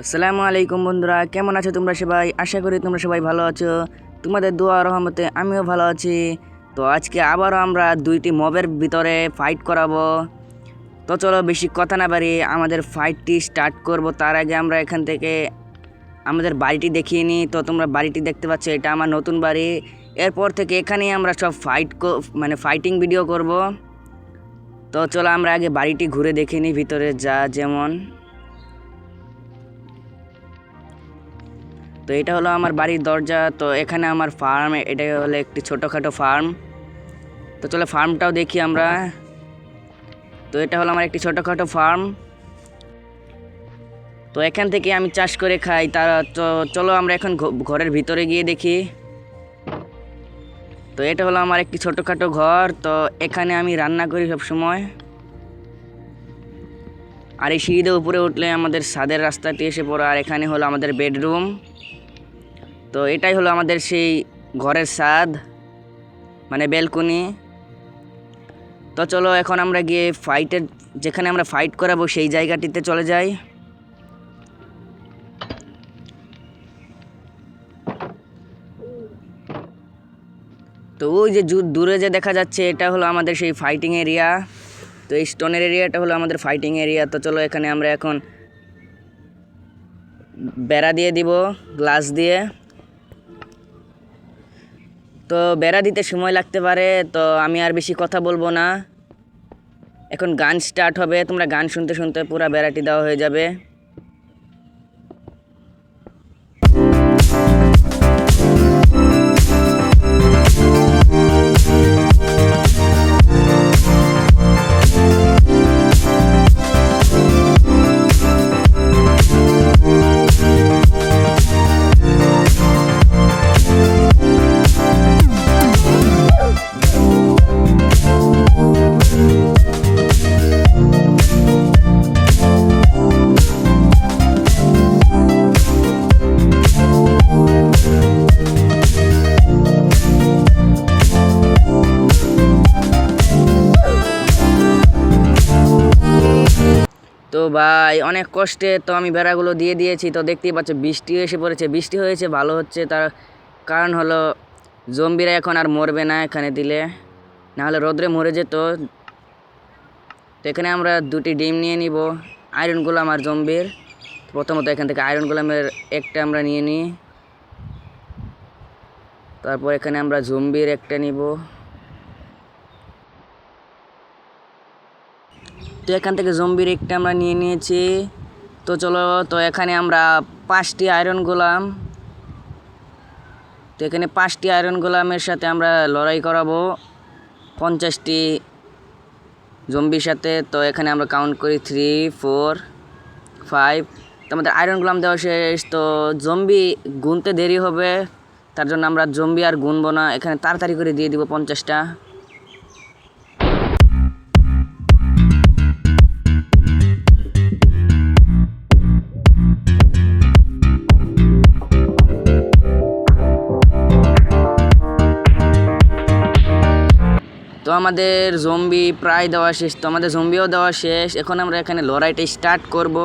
আসসালামু আলাইকুম বন্ধুরা, কেমন আছো তোমরা সবাই? আশা করি তোমরা সবাই ভালো আছো। তোমাদের দোয়া রহমতে আমিও ভালো আছি। তো আজকে আবারও আমরা দুইটি মবের ভিতরে ফাইট করাবো। তো চলো বেশি কথা না বাড়ি আমাদের ফাইটটি স্টার্ট করব। তার আগে আমরা এখান থেকে আমাদের বাড়িটি দেখিয়ে নিই। তো তোমরা বাড়িটি দেখতে পাচ্ছ, এটা আমার নতুন বাড়ি। এরপর থেকে এখানেই আমরা সব ফাইট মানে ফাইটিং ভিডিও করব। তো চলো আমরা আগে বাড়িটি ঘুরে দেখে নিই ভিতরে যা যেমন। তো এটা হলো আমার বাড়ির দরজা, তো এখানে আমার ফার্ম এটা হলো একটি ছোটোখাটো ফার্ম তো চলো ফার্মটাও দেখি আমরা। তো এটা হলো আমার একটি ছোটোখাটো ফার্ম তো এখান থেকে আমি চাষ করে খাই, তার তো চলো আমরা এখন ঘরের ভিতরে গিয়ে দেখি। তো এটা হলো আমার একটি ছোটোখাটো ঘর, তো এখানে আমি রান্না করি সব সময় আর এই সিঁড়িতে উপরে উঠলে আমাদের ছাদের রাস্তাটি এসে পড়ে, আর এখানে হলো আমাদের বেডরুম। তো এটাই হলো আমাদের সেই ঘরের ছাদ মানে বেলকনি। তো চলো এখন আমরা গিয়ে ফাইটের যেখানে আমরা ফাইট করাবো সেই জায়গাটিতে চলে যাই। তো ওই যে দূরে যে দেখা যাচ্ছে, এটা হলো আমাদের সেই ফাইটিং এরিয়া এই স্টোনের এরিয়াটা হলো আমাদের ফাইটিং এরিয়া তো চলো এখানে আমরা এখন বেড়া দিয়ে দিব গ্লাস দিয়ে। তো বেড়া দিতে সময় লাগতে পারে, তো আমি আর বেশি কথা বলব না। এখন গান স্টার্ট হবে, তোমরা গান শুনতে শুনতে পুরো বেড়াটি দেওয়া হয়ে যাবে। ভাই, অনেক কষ্টে তো আমি বেড়াগুলো দিয়ে দিয়েছি। তো দেখতেই পাচ্ছ, বৃষ্টি এসে পড়েছে, বৃষ্টি হয়েছে, ভালো হচ্ছে। তার কারণ হলো, জম্বিরা এখন আর মরবে না এখানে দিলে। না হলে রোদ্রে মরে যেত। তো এখানে আমরা দুটি ডিম নিয়ে নিব আয়রন গোলাম আর জম্বির। প্রথমত এখান থেকে আয়রন গোলামের একটা আমরা নিয়ে নিই। তারপর এখানে আমরা জম্বির একটা নিব। তো এখান থেকে জম্বির একটা আমরা নিয়ে নিয়েছি। তো চলো, তো এখানে আমরা পাঁচটি আয়রন গোলাম। তো এখানে পাঁচটি আয়রন গোলামের সাথে আমরা লড়াই করাবো। পঞ্চাশটি জম্বির সাথে। তো এখানে আমরা কাউন্ট করি থ্রি ফোর ফাইভ তো আমাদের আয়রন গোলাম দেওয়া শেষ। তো জম্বি গুনতে দেরি হবে। তার জন্য আমরা জম্বি আর গুনবো না। এখানে তাড়াতাড়ি করে দিয়ে দিব পঞ্চাশটা। তো আমাদের জম্বি প্রায় দেওয়া শেষ, তো আমাদের জম্বিও দেওয়া শেষ। এখন আমরা এখানে লড়াইটা স্টার্ট করব।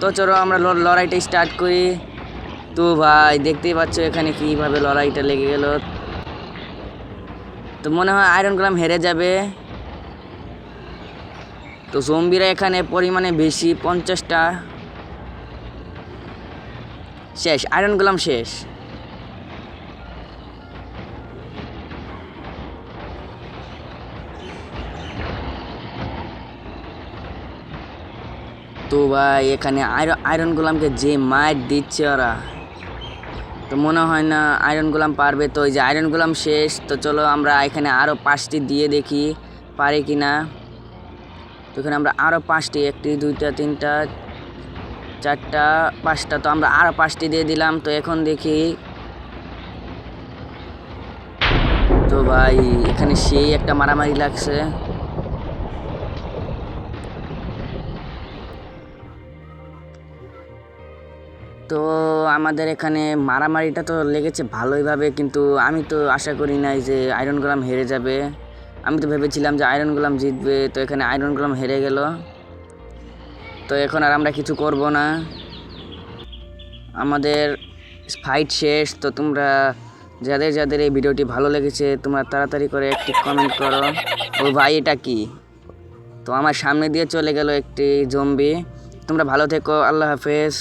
তো চলো আমরা লড়াইটা স্টার্ট করি। তো ভাই, দেখতেই পাচ্ছ এখানে কীভাবে লড়াইটা লেগে গেল। তো মনে হয় আয়রন গ্রাম হেরে যাবে। তো জম্বিরা এখানে পরিমাণে বেশি, পঞ্চাশটা। শেষ আয়রন গোলাম শেষ। তো ভাই, এখানে আয়রন আয়রন গোলামকে যে মার দিচ্ছে ওরা। তো মনে হয় না আয়রন গোলাম পারবে। তো ওই যে আয়রন গোলাম শেষ, তো চলো আমরা এখানে আরও পাঁচটি দিয়ে দেখি, পারে কি না তো এখানে আমরা আরও পাঁচটি, একটি, দুইটা, তিনটা, চারটা, পাঁচটা, তো আমরা আরও পাঁচটি দিয়ে দিলাম। তো এখন দেখি। তো ভাই, এখানে সেই একটা মারামারি লাগছে। তো আমাদের এখানে মারামারিটা তো লেগেছে ভালোইভাবে, কিন্তু আমি তো আশা করি নাই যে আয়রন গোলাম হেরে যাবে। আমি তো ভেবেছিলাম যে আয়রন গোলাম জিতবে, তো এখানে আয়রন গোলাম হেরে গেল। তো এখন আর আমরা কিছু করব না। আমাদের ফাইট শেষ, তো তোমরা যাদের যাদের এই ভিডিওটি ভালো লেগেছে, তোমরা তাড়াতাড়ি করে একটি কমেন্ট করো। ও ভাই, এটা কি? তো আমার সামনে দিয়ে চলে গেল একটি জম্বি তোমরা ভালো থেকো, আল্লাহ হাফেজ।